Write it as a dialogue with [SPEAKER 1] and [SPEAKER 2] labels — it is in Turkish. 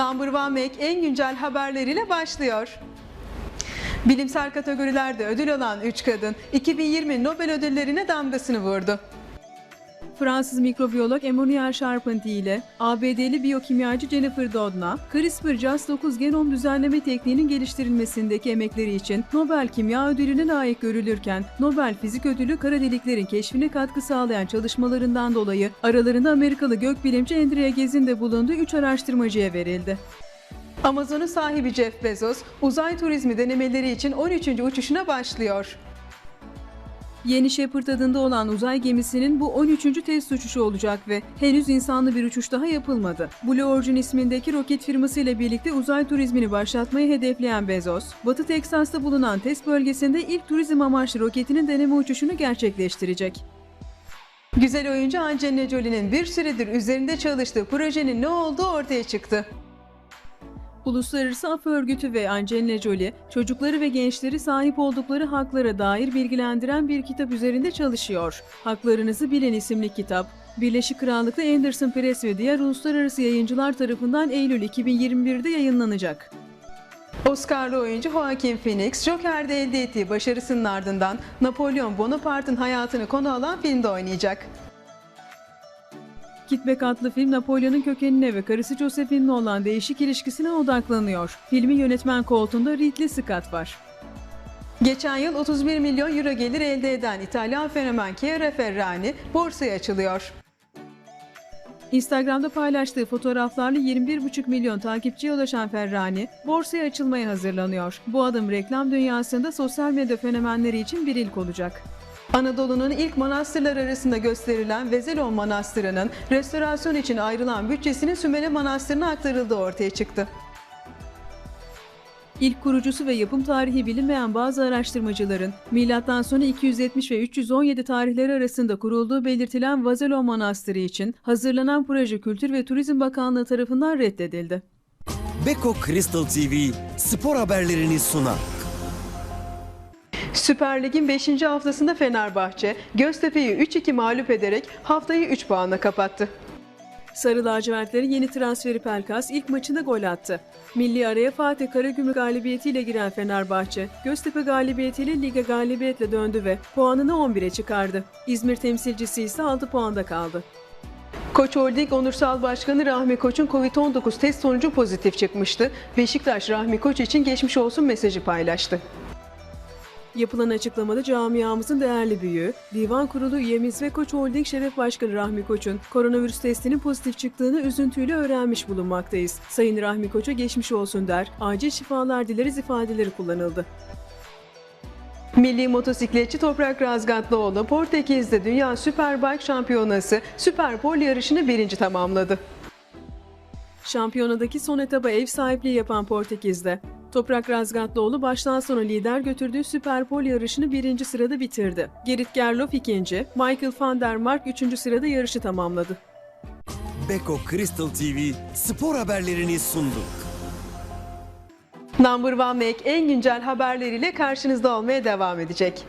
[SPEAKER 1] Number One Mac en güncel haberleriyle başlıyor. Bilimsel kategorilerde ödül alan 3 kadın 2020 Nobel ödüllerine damgasını vurdu. Fransız mikrobiyolog Emmanuel Charpentier ile ABD'li biyokimyacı Jennifer Doudna, CRISPR-Cas9 genom düzenleme tekniğinin geliştirilmesindeki emekleri için Nobel Kimya Ödülü'ne layık görülürken, Nobel Fizik Ödülü kara deliklerin keşfine katkı sağlayan çalışmalarından dolayı aralarında Amerikalı gökbilimci Andrea Gez'in de bulunduğu 3 araştırmacıya verildi. Amazon'un sahibi Jeff Bezos, uzay turizmi denemeleri için 13. uçuşuna başlıyor. Yeni Shepard adında olan uzay gemisinin bu 13. test uçuşu olacak ve henüz insanlı bir uçuş daha yapılmadı. Blue Origin ismindeki roket firması ile birlikte uzay turizmini başlatmayı hedefleyen Bezos, Batı Teksas'ta bulunan test bölgesinde ilk turizm amaçlı roketinin deneme uçuşunu gerçekleştirecek. Güzel oyuncu Angelina Jolie'nin bir süredir üzerinde çalıştığı projenin ne olduğu ortaya çıktı. Uluslararası Af Örgütü ve Angelina Jolie, çocukları ve gençleri sahip oldukları haklara dair bilgilendiren bir kitap üzerinde çalışıyor. Haklarınızı Bilin isimli kitap, Birleşik Krallık'ta Anderson Press ve diğer uluslararası yayıncılar tarafından Eylül 2021'de yayınlanacak. Oscar'lı oyuncu Joaquin Phoenix, Joker'de elde ettiği başarısının ardından Napolyon Bonaparte'ın hayatını konu alan filmde oynayacak. Kitbek adlı film Napolyon'un kökenine ve karısı Josephine'le olan değişik ilişkisine odaklanıyor. Filmin yönetmen koltuğunda Ridley Scott var. Geçen yıl 31 milyon euro gelir elde eden İtalyan fenomen Chiara Ferragni borsaya açılıyor. Instagram'da paylaştığı fotoğraflarla 21,5 milyon takipçiye ulaşan Ferrani, borsaya açılmaya hazırlanıyor. Bu adım reklam dünyasında sosyal medya fenomenleri için bir ilk olacak. Anadolu'nun ilk manastırlar arasında gösterilen Vezelon Manastırı'nın restorasyon için ayrılan bütçesinin Sümele Manastırı'na aktarıldığı ortaya çıktı. İlk kurucusu ve yapım tarihi bilinmeyen bazı araştırmacıların milattan sonra 270 ve 317 tarihleri arasında kurulduğu belirtilen Vazelon Manastırı için hazırlanan proje Kültür ve Turizm Bakanlığı tarafından reddedildi.
[SPEAKER 2] Beko Crystal TV spor haberlerini sunar.
[SPEAKER 1] Süper Lig'in 5. haftasında Fenerbahçe, Göztepe'yi 3-2 mağlup ederek haftayı 3 puanla kapattı. Sarı lacivertlerin yeni transferi Pelkas ilk maçında gol attı. Milli araya Fatih Karagümrük galibiyetiyle giren Fenerbahçe, Göztepe galibiyetiyle lige galibiyetle döndü ve puanını 11'e çıkardı. İzmir temsilcisi ise 6 puanda kaldı. Koç Holding Onursal Başkanı Rahmi Koç'un Covid-19 test sonucu pozitif çıkmıştı. Beşiktaş Rahmi Koç için geçmiş olsun mesajı paylaştı. Yapılan açıklamada camiamızın değerli büyüğü, Divan Kurulu üyemiz ve Koç Holding Şeref Başkanı Rahmi Koç'un koronavirüs testinin pozitif çıktığını üzüntüyle öğrenmiş bulunmaktayız. Sayın Rahmi Koç'a geçmiş olsun der, acil şifalar dileriz ifadeleri kullanıldı. Milli motosikletçi Toprak Razgatlıoğlu Portekiz'de Dünya Superbike Şampiyonası Süper Pol yarışını birinci tamamladı. Şampiyonadaki son etaba ev sahipliği yapan Portekiz'de Toprak Razgatlıoğlu baştan sona lider götürdüğü Süper Pol yarışını birinci sırada bitirdi. Gerrit Gerloff ikinci, Michael van der Mark üçüncü sırada yarışı tamamladı.
[SPEAKER 2] Beko Crystal TV spor haberlerini sundu.
[SPEAKER 1] Number One Mac en güncel haberleriyle karşınızda olmaya devam edecek.